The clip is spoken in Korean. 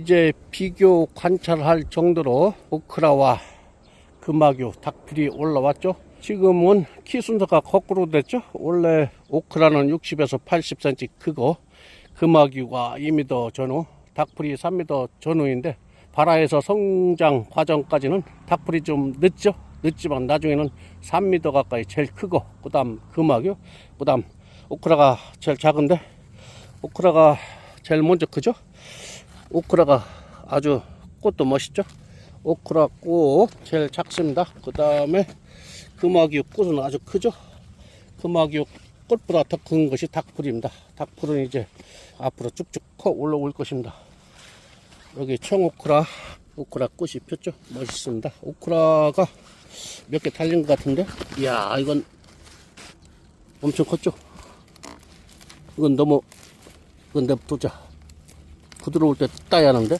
이제 비교 관찰할 정도로 오크라와 금화교 닭풀이 올라왔죠. 지금은 키 순서가 거꾸로 됐죠. 원래 오크라는 60에서 80cm 크고 금화교가 2m 전후, 닭풀이 3m 전후인데 발화에서 성장 과정까지는 닭풀이 좀 늦죠. 늦지만 나중에는 3m 가까이 제일 크고 그 다음 금화교, 그 다음 오크라가 제일 작은데 오크라가 제일 먼저 크죠. 오크라가 아주 꽃도 멋있죠. 오크라 꽃 제일 작습니다. 그 다음에 금화기 꽃은 아주 크죠. 금화기 꽃보다 더 큰 것이 닭풀입니다. 닭풀은 이제 앞으로 쭉쭉 커 올라올 것입니다. 여기 청오크라 오크라 꽃이 폈죠. 멋있습니다. 오크라가 몇 개 달린 것 같은데, 이야 이건 엄청 컸죠. 이건 너무 이건 냅두자. 부드러울 때 따야 하는데